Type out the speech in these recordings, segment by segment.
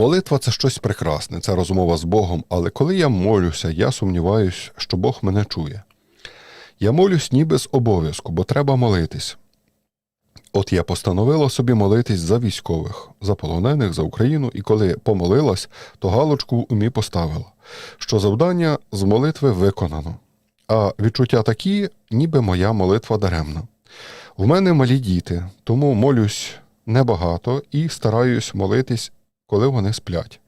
Молитва це щось прекрасне, це розмова з Богом, але коли я молюся, я сумніваюсь, що Бог мене чує. Я молюсь ніби з обов'язку, бо треба молитись. От я постановила собі молитись за військових, за полонених, за Україну, і коли помолилась, то галочку умі поставила, що завдання з молитви виконано. А відчуття такі, ніби моя молитва даремна. В мене малі діти, тому молюсь небагато і стараюсь молитись, коли вони сплять.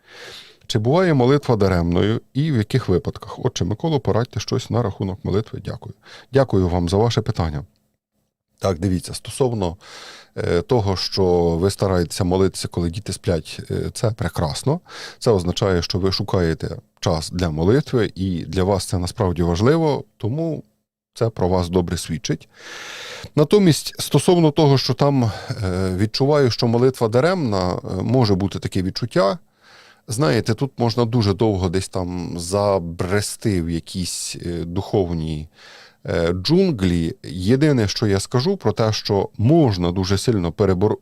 Чи буває молитва даремною і в яких випадках? Отче Миколо, порадьте щось на рахунок молитви. Дякую. Дякую вам за ваше питання. Так, дивіться, стосовно е, того, що ви стараєтеся молитися, коли діти сплять, е, це прекрасно. Це означає, що ви шукаєте час для молитви, і для вас це насправді важливо, тому це про вас добре свідчить. Натомість, стосовно того, що там е, відчуваю, що молитва даремна, е, може бути таке відчуття. Знаєте, тут можна дуже довго десь там забрести в якісь е, духовні джунглі. Єдине, що я скажу про те, що можна дуже сильно перебор...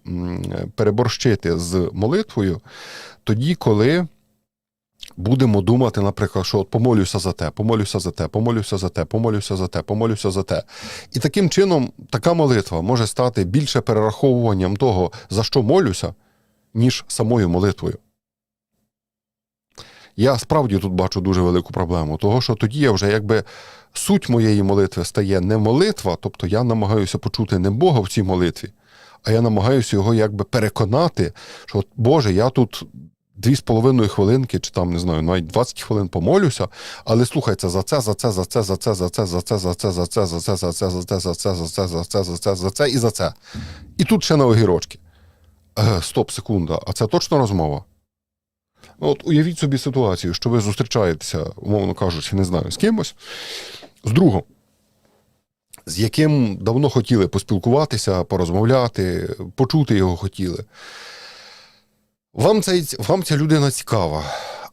переборщити з молитвою, тоді, коли будемо думати, наприклад, що от помолюся за те, помолюся за те, помолюся за те, помолюся за те, помолюся за те. І таким чином така молитва може стати більше перераховуванням того, за що молюся, ніж самою молитвою. Я справді тут бачу дуже велику проблему, того що тоді я вже якби суть моєї молитви стає не молитва, тобто я намагаюся почути не Бога в цій молитві, а я намагаюся його якби переконати, що Боже, я тут дві з половиною хвилинки, чи там не знаю, навіть 20 хвилин помолюся, але слухай, це за це, за це, за це, за це, за це, за це, за це, за це, за це, за це, за це, за це, за це, за це, за це, за це і за це. І тут ще на огірочки. Е, Стоп, секунда, а це точно розмова? Ну, От уявіть собі ситуацію, що ви зустрічаєтеся, умовно кажучи, не знаю, з кимось, з другом, з яким давно хотіли поспілкуватися, порозмовляти, почути його хотіли. Вам, цей, вам ця людина цікава.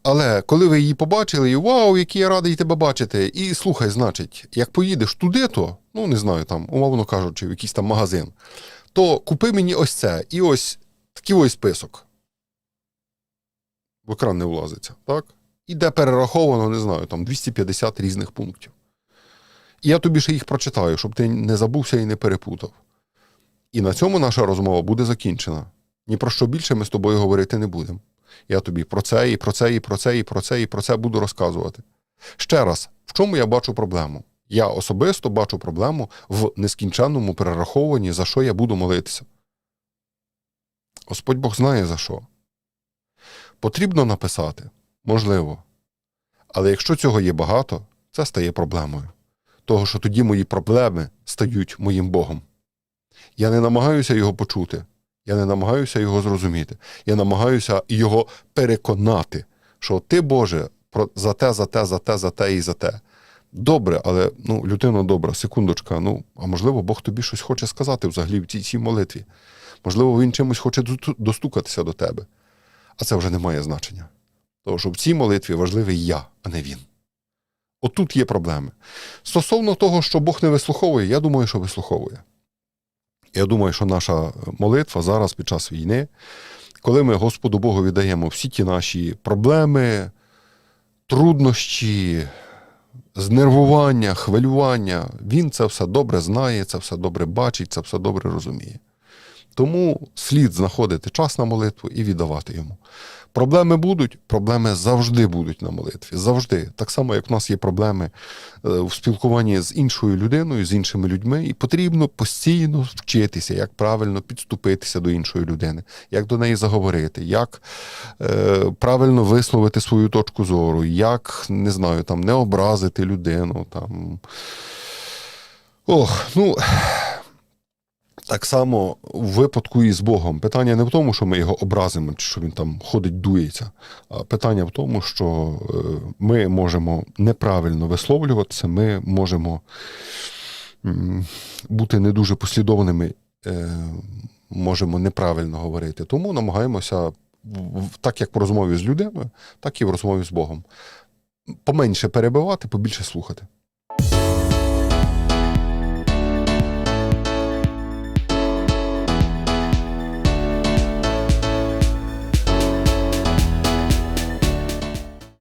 Але коли ви її побачили, і вау, який я радий тебе бачити, і слухай, значить, як поїдеш туди, то, ну не знаю, там, умовно кажучи, в якийсь там магазин, то купи мені ось це, і ось такий ось список в екран не влазиться, так? І де перераховано, не знаю, там 250 різних пунктів. І я тобі ще їх прочитаю, щоб ти не забувся і не перепутав. І на цьому наша розмова буде закінчена. Ні про що більше ми з тобою говорити не будемо. Я тобі про це, і про це, і про це, і про це, і про це буду розказувати. Ще раз, в чому я бачу проблему? Я особисто бачу проблему в нескінченному перераховуванні, за що я буду молитися. Господь Бог знає за що. Потрібно написати? Можливо. Але якщо цього є багато, це стає проблемою. Того, що тоді мої проблеми стають моїм Богом. Я не намагаюся його почути, я не намагаюся його зрозуміти. Я намагаюся його переконати, що ти, Боже, за те, за те, за те, за те і за те. Добре, але ну, людина добра, секундочка. Ну, а можливо, Бог тобі щось хоче сказати взагалі в цій, цій молитві. Можливо, він чимось хоче достукатися до тебе. А це вже не має значення. Тому що в цій молитві важливий я, а не він. Отут є проблеми. Стосовно того, що Бог не вислуховує, я думаю, що вислуховує. Я думаю, що наша молитва зараз під час війни, коли ми Господу Богу віддаємо всі ті наші проблеми, труднощі, знервування, хвилювання, Він це все добре знає, це все добре бачить, це все добре розуміє. Тому слід знаходити час на молитву і віддавати йому. Проблеми будуть, проблеми завжди будуть на молитві. Завжди. Так само, як в нас є проблеми е, в спілкуванні з іншою людиною, з іншими людьми, і потрібно постійно вчитися, як правильно підступитися до іншої людини, як до неї заговорити, як е, правильно висловити свою точку зору, як не знаю, там не образити людину. Там. Ох, ну. Так само в випадку і з Богом. Питання не в тому, що ми його образимо, чи що він там ходить, дується. А питання в тому, що е, ми можемо неправильно висловлюватися, ми можемо бути не дуже послідовними, е, можемо неправильно говорити. Тому намагаємося, так як в розмові з людиною, так і в розмові з Богом. Поменше перебивати, побільше слухати.